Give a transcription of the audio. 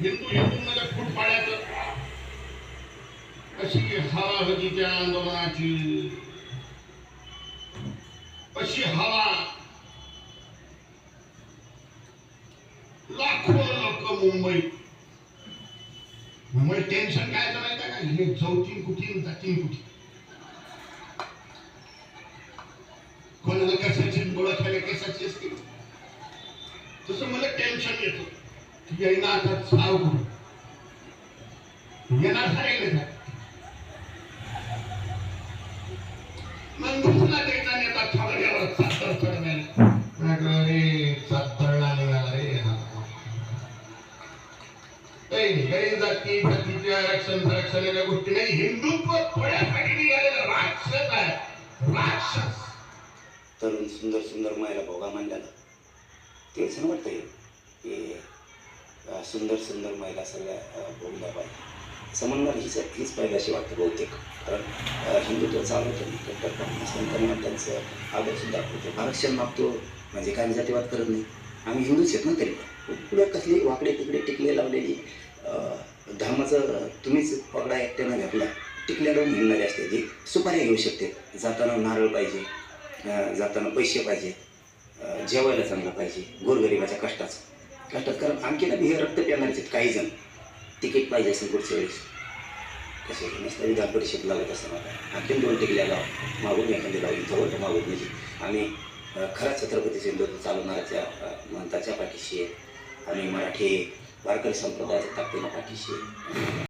हिंदू हिंदूमध्ये फूट पाडायचं अशी हवा होती त्या आंदोलनाची अशी हवा? लाखो लोक मुंबईत मुंबई टेन्शन काय माहिती का? हे चौथीन कुठीन जातीन कुठे कोणाला कशाची ओळखायला कशाची असते तसं मला टेन्शन येतं. येईना आता साव येणार सांगितलं का मग दुसरा नेता सातर रे सातरला निघाला रे जाती जातीचे आरक्षण गोष्टी नाही. हिंदुत्व थोड्यासाठी निघालेलं राक्षस आहे. राक्षस. तरुण सुंदर सुंदर महिला भोगा मांडल्याला तेच ना सुंदर सुंदर महिला सगळ्या अं, भोगल्या पाहिजे समन्वय हीच हीच पाहिजे अशी वाटतं बहुतेक. कारण हिंदुत्व चालू नाही कट्टरपण संतांना त्यांचं आदर्श दाखवतो आरक्षण मागतो. म्हणजे काय जातीवाद करत नाही. आम्ही हिंदूच आहेत ना तरी पण. पुढे कसली वाकडे तिकडे टिकले लावलेली धर्माचं तुम्हीच पगडा एकट्यानं घातला. टिकल्या लावून हिंडणारे असते जे सुपाऱ्या घेऊ शकते. जाताना नारळ पाहिजे जाताना पैसे पाहिजे जेवायला चांगलं पाहिजे गोरगरिबाच्या कष्टाचं. करतात कारण आणखी ना हे रक्त पेरणारेच आहेत काही जण. तिकीट पाहिजे असेल पुढच्या वेळेस. कसे नसतं विधान परिषद लागत असताना आणखीन दोन टिकल्या गाव मागून एखादी म्हणजे लावली जवळ तर मागून म्हणजे आम्ही खरंच खरा छत्रपती सिंधुदुर्ग चालवणाऱ्याच्या अं, महंताच्या पाठीशी आहे. आणि मराठी वारकरी संप्रदायाच्या ताकदीला पाठीशी आहे.